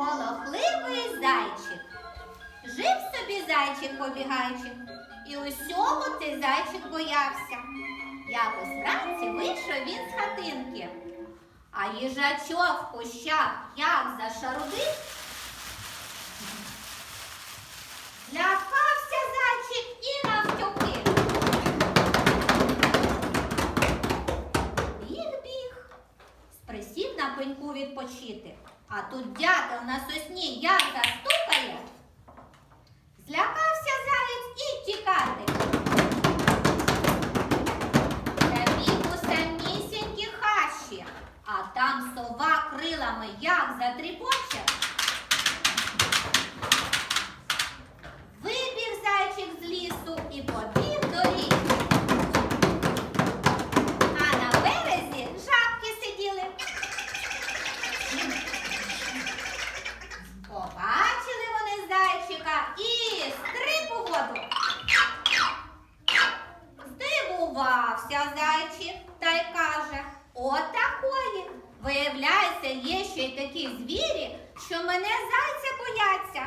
полохливий зайчик. Жив собі зайчик побігайчик, і усього цей зайчик боявся. Якось вранці вийшов він з хатинки, а їжачок в кущах як зашарудив. Злякався зайчик і навтюки. Біг-біг, сприсів на пеньку відпочити, а тут дятел на сосні як застукає. Злякався заєць і тікати. Забіг у самісінькі хащі, а там сова крилами як затріпоче. Здивувався зайчик та й каже: Отакої. Виявляється, є ще й такі звірі, що мене зайця бояться.